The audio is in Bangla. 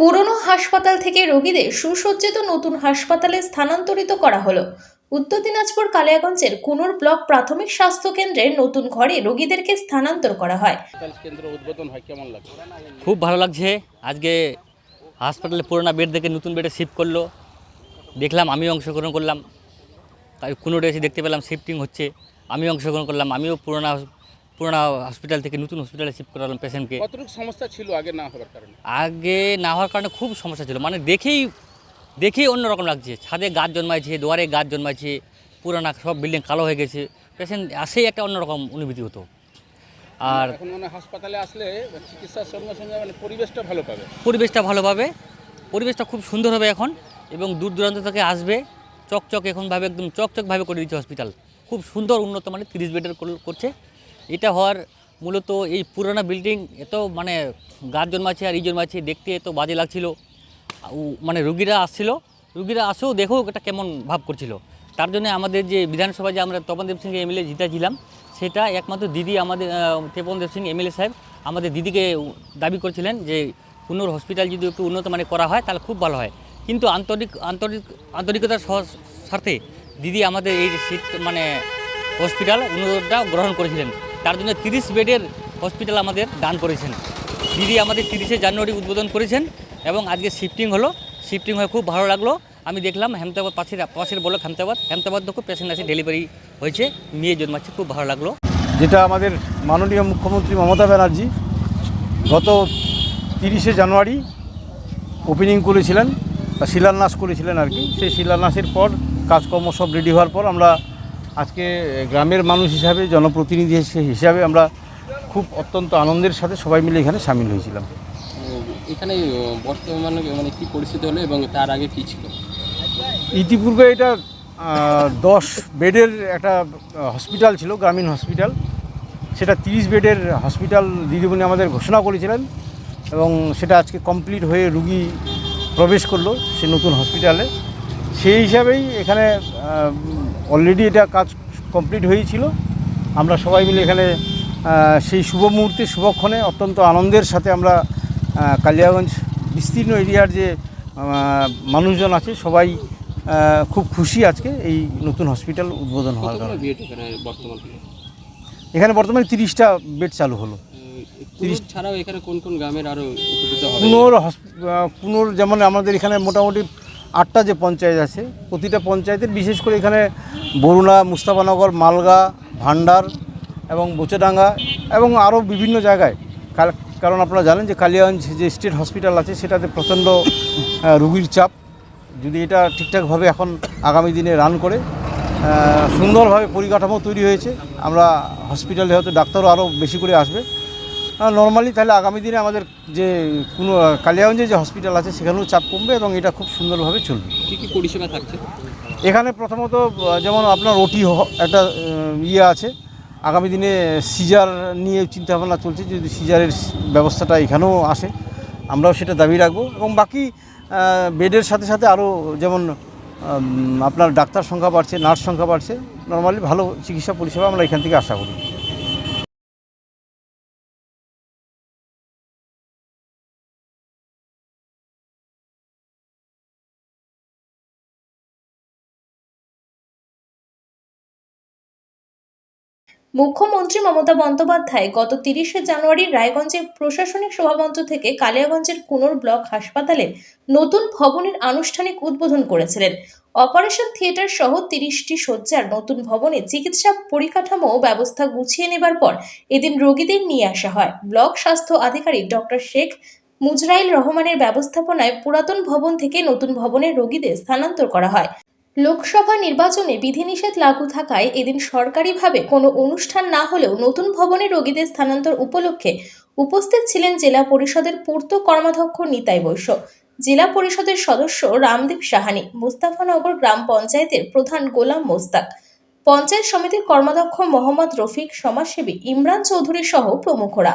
পুরনো হাসপাতাল থেকে রোগীদের সুসজ্জিত নতুন হাসপাতালে স্থানান্তরিত করা হলো। উত্তর দিনাজপুর কালিয়াগঞ্জের কুনোর ব্লক প্রাথমিক স্বাস্থ্য কেন্দ্রের নতুন ঘরে রোগীদেরকে স্থানান্তর করা হয়। কেন্দ্র উদ্বোধন হয় কেমন লাগে খুব ভালো লাগছে। আজকে হাসপাতালে পুরোনো বেড থেকে নতুন বেডে শিফট করল। দেখলাম আমিও অংশগ্রহণ করলাম। তাই কোনো এসে দেখতে পেলাম শিফটিং হচ্ছে। আমিও অংশগ্রহণ করলাম আমিও পুরোনো পুরোনো হসপিটাল থেকে নতুন হসপিটালে শিফট করালাম পেশেন্টকে কতটুকু সমস্যা ছিল আগে না হওয়ার কারণে? আগে না হওয়ার কারণে খুব সমস্যা ছিল। মানে দেখেই দেখেই অন্যরকম লাগছে। ছাদে গাছ জন্মাইছে দুয়ারে গাছ জন্মাইছে পুরানা সব বিল্ডিং কালো হয়ে গেছে। পেশেন্ট আসেই একটা অন্যরকম অনুভূতি হতো। আর এখন মানে হাসপাতালে আসলে চিকিৎসার সঙ্গে সঙ্গে মানে পরিবেশটা ভালো পাবে। পরিবেশটা ভালোভাবে পরিবেশটা খুব সুন্দর হবে এখন এবং দূর দূরান্ত থেকে আসবে। চকচক এখনভাবে একদম চকচকভাবে করে দিচ্ছে হসপিটাল খুব সুন্দর উন্নত মানে তিরিশ বেডের করছে। এটা হওয়ার মূলত এই পুরোনো বিল্ডিং এত মানে গাছ জন্মাচ্ছে আর ই জন্মাচ্ছে, দেখতে এত বাজে লাগছিল। মানে রুগীরা আসছিল, রুগীরা আসেও দেখেও এটা কেমন ভাব করছিল। তার জন্য আমাদের যে বিধানসভায় যে আমরা তপনদেব সিং এমএলএ জিতেছিলাম, সেটা একমাত্র দিদি আমাদের তপনদেব সিং এমএলএ সাহেব আমাদের দিদিকে দাবি করছিলেন যে পুনর হসপিটাল যদি একটু উন্নত মানে করা হয়, তাহলে খুব ভালো হয়। কিন্তু আন্তরিক আন্তরিক, আন্তরিকতার স্বার্থে দিদি আমাদের এই মানে হসপিটাল অনুরোধটা গ্রহণ করেছিলেন। তার জন্য তিরিশ বেডের হসপিটাল আমাদের দান করেছেন। দিদি আমাদের তিরিশে জানুয়ারি উদ্বোধন করেছেন এবং আজকে শিফটিং হলো। শিফটিং হয়ে খুব ভালো লাগল। আমি দেখলাম হেমতাবাদ পাশের পাশের বলক হেমতাবাদ। হেমতাবাদ খুব পেশেন্ট আছে ডেলিভারি হয়েছে, মেয়ে জন্মাচ্ছে, খুব ভালো লাগল। যেটা আমাদের মাননীয় মুখ্যমন্ত্রী মমতা ব্যানার্জি গত তিরিশে জানুয়ারি ওপেনিং করেছিলেন শিলান্যাস করেছিলেন আর কি। সেই শিলান্যাসের পর কাজকর্ম সব রেডি হওয়ার পর আমরা আজকে গ্রামের মানুষ হিসাবে জনপ্রতিনিধি হিসে- হিসাবে আমরা খুব অত্যন্ত আনন্দের সাথে সবাই মিলে এখানে সামিল হয়েছিলাম। এখানে বর্তমানে মানে কি পরিস্থিতি হলো এবং তার আগে কী ছিল? ইতিপূর্বে এটা দশ বেডের একটা হসপিটাল ছিল গ্রামীণ হসপিটাল। সেটা তিরিশ বেডের হসপিটাল দিদিমণি আমাদের ঘোষণা করেছিলেন এবং সেটা আজকে কমপ্লিট হয়ে রুগী প্রবেশ করল সে নতুন হসপিটালে। সেই হিসাবেই এখানে অলরেডি এটা কাজ কমপ্লিট হয়েছিল। আমরা সবাই মিলে এখানে সেই শুভ মুহূর্তে শুভক্ষণে অত্যন্ত আনন্দের সাথে আমরা কালিয়াগঞ্জ বিস্তীর্ণ এরিয়ার যে মানুষজন আছে সবাই খুব খুশি আজকে এই নতুন হসপিটাল উদ্বোধন হওয়ার কারণে। এখানে বর্তমানে তিরিশটা বেড চালু হলো। তিরিশ ছাড়াও এখানে কোন কোন গ্রামের আরও উপকৃত হবে? আহ, যেমন আমাদের এখানে মোটামুটি আটটা যে পঞ্চায়েত আছে, প্রতিটা পঞ্চায়েতের বিশেষ করে এখানে বরুণা মুস্তাফানগর মালগা, ভান্ডার এবং বোচাডাঙ্গা এবং আরও বিভিন্ন জায়গায়। কারণ আপনারা জানেন যে কালিয়াগঞ্জ যে স্টেট হসপিটাল আছে, সেটাতে প্রচণ্ড রুগীর চাপ। যদি এটা ঠিকঠাকভাবে এখন আগামী দিনে রান করে সুন্দরভাবে পরিকাঠামো তৈরি হয়েছে, আমরা হসপিটালে হয়তো ডাক্তারও আরও বেশি করে আসবে। নর্মালি তাহলে আগামী দিনে আমাদের যে কোনো কালিয়াগঞ্জে যে হসপিটাল আছে সেখানেও চাপ কমবে এবং এটা খুব সুন্দরভাবে চলবে। কি কি পরিষেবা থাকছে? এখানে প্রথমত যেমন আপনার ওটি একটা ইয়ে আছে। আগামী দিনে সিজার নিয়ে চিন্তাভাবনা চলছে যদি সিজারের ব্যবস্থাটা এখানেও আসে আমরাও সেটা দাবি রাখব। এবং বাকি বেডের সাথে সাথে আরও যেমন আপনার ডাক্তার সংখ্যা বাড়ছে নার্স সংখ্যা বাড়ছে নর্মালি ভালো চিকিৎসা পরিষেবা আমরা এখান থেকে আশা করি। মুখ্যমন্ত্রী মমতা বন্দ্যোপাধ্যায় গত তিরিশে জানুয়ারি রায়গঞ্জের প্রশাসনিক সভামঞ্চ থেকে কালিয়াগঞ্জের কুনোর ব্লক হাসপাতালে নতুন ভবনের আনুষ্ঠানিক উদ্বোধন করেছিলেন। অপারেশন থিয়েটার সহ তিরিশটি শয্যার নতুন ভবনে চিকিৎসা পরিকাঠামো ব্যবস্থা গুছিয়ে নেবার পর এদিন রোগীদের নিয়ে আসা হয়। ব্লক স্বাস্থ্য আধিকারিক ডক্টর শেখ মুজরাইল রহমানের ব্যবস্থাপনায় পুরাতন ভবন থেকে নতুন ভবনে রোগীদের স্থানান্তর করা হয়। লোকসভা নির্বাচনে বিধিনিষেধ লাগু থাকায় এদিন সরকারিভাবে কোনো অনুষ্ঠান না হলেও নতুন ভবনে রোগীদের স্থানান্তর উপলক্ষে উপস্থিত ছিলেন জেলা পরিষদের পূর্ত কর্মাধ্যক্ষ নিতাই বৈশ্য, জেলা পরিষদের সদস্য রামদীপ সাহানি মুস্তাফানগর গ্রাম পঞ্চায়েতের প্রধান গোলাম মোস্তাক, পঞ্চায়েত সমিতির কর্মাধ্যক্ষ মোহাম্মদ রফিক, সমাজসেবী ইমরান চৌধুরী সহ প্রমুখরা।